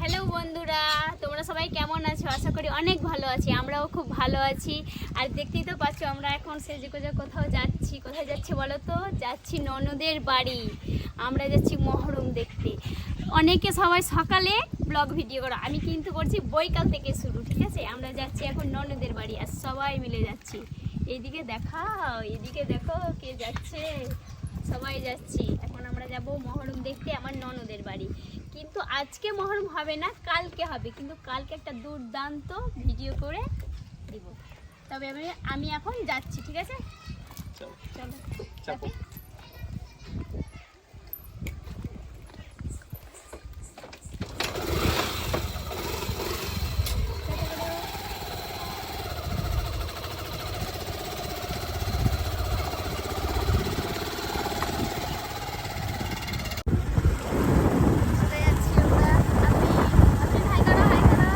Hello বন্ধুরা, তোমরা সবাই কেমন আছো? আশা করি অনেক ভালো আছি, আমরাও খুব ভালো আছি। আর দেখতেই তো পাচ্ছ, আমরা এখন সেজে কোজে কোথাও যাচ্ছি। কোথায় যাচ্ছি বলো তো? যাচ্ছি ননদের বাড়ি। আমরা যাচ্ছি মহরম দেখতে। অনেকে সবাই সকালে ব্লগ ভিডিও করো, আমি কিন্তু করছি বৈকাল থেকে শুরু, ঠিক আছে? আমরা যাচ্ছি এখন ননদের বাড়ি আর সবাই মিলে যাচ্ছি। এইদিকে দেখাও এদিকে দেখো কে যাচ্ছে। সবাই যাচ্ছি। এখন আমরা যাব মহরম দেখতে আমার ননদের বাড়ি। কিন্তু আজকে মহরম হবে না কালকে হবে। কিন্তু কালকে একটা দুর্দান্ত ভিডিও করে দিব। তবে আমি আমি এখন যাচ্ছি ঠিক আছে? চলো যাচ্ছি আমরা আপনি আপনি হাই করো হাই করো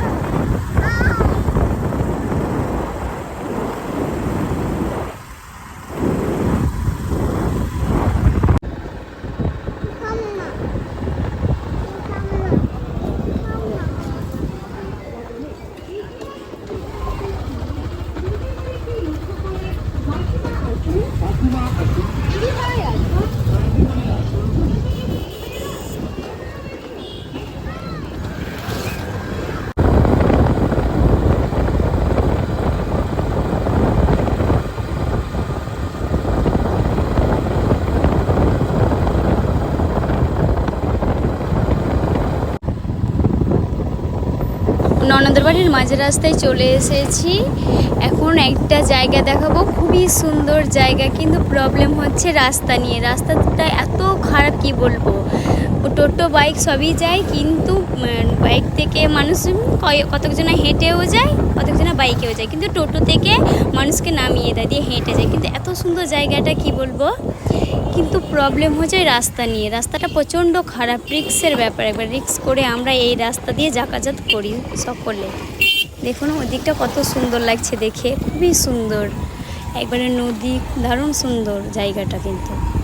ননদের বাড়ির মাঝ রাস্তায় চলে এসেছি। এখন একটা জায়গা দেখাবো। খুবই সুন্দর জায়গা, কিন্তু প্রবলেম হচ্ছে রাস্তা নিয়ে। রাস্তাটা এত খারাপ, কি বলব? টোটো, বাইক সবই যায়, কিন্তু বাইক থেকে মানুষ কতকজনা হেঁটেও যায়, কতকজনা বাইকেও যায়। কিন্তু টোটো থেকে মানুষকে নামিয়ে দেয়, দিয়ে হেঁটে যায়। কিন্তু এত সুন্দর জায়গাটা, কি বলব? কিন্তু প্রবলেম হচ্ছে রাস্তা নিয়ে। রাস্তাটা প্রচণ্ড খারাপ রিক্সের ব্যাপার একবার। রিক্স করে আমরা এই রাস্তা দিয়ে যাতায়াত করি সকলে। দেখুন, ওদিকটা কত সুন্দর লাগছে দেখে। খুবই সুন্দর। একবারে নদী, দারুণ সুন্দর জায়গাটা কিন্তু।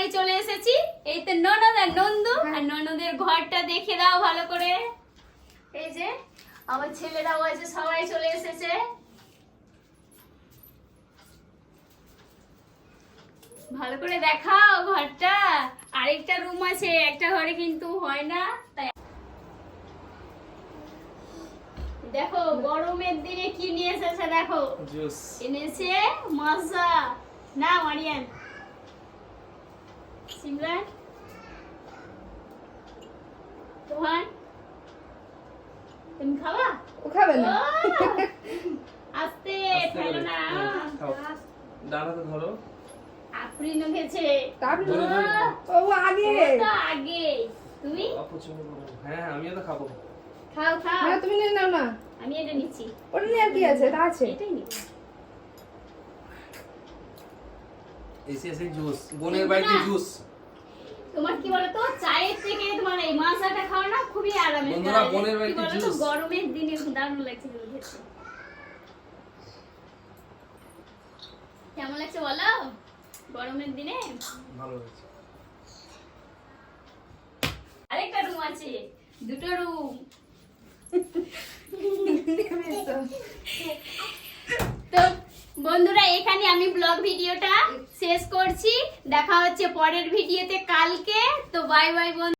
বাড়ি চলে এসেছি। এই তো ননদ আর নন্দু আর ননদের ঘরটা দেখে দাও ভালো করে। এই যে আমার ছেলেরাও আছে সবাই চলে এসেছে। ভালো করে দেখাও ঘরটা। আরেকটা রুম আছে একটা ঘরে কিন্তু হয় না তাই দেখো গরমের দিনে কি নিয়ে এসেছে দেখো। এনেছে মাজা। না মারিয়ান সিমরান তোহান তুমি খাবা ও খাবে না আস্তে ফেলো না ডানাতে ধরো আফরিন উঠেছে তারপরে ও আগে ও তো আগে তুমি অপছন্দ করো হ্যাঁ আমিও তো খাব খাও খাও না তুমি নিয়ে নাও না আমি এটা নিচ্ছি ওটা নিয়ে আর কি আছে তা আছে এটাই নিচ্ছি এসে এসে জুস বোনের বাড়িতে জুস। তোমার কি বলতো চায়ের থেকে তোমার এই মাছটা খাওয়া না খুবই আরামের বন্ধুরা, বোনের বাড়িতে juice। গরমের দিনে দারুণ লাগছে কেমন লাগছে বলো? গরমের দিনে? ভালো হয়েছে আরেকটা রুম আছে দুটো রুম তো বন্ধুরা এখানে আমি ব্লগ ভিডিওটা শেষ করছি। দেখা হচ্ছে পরের ভিডিওতে। কালকে। তো বাই বাই বন্ধু।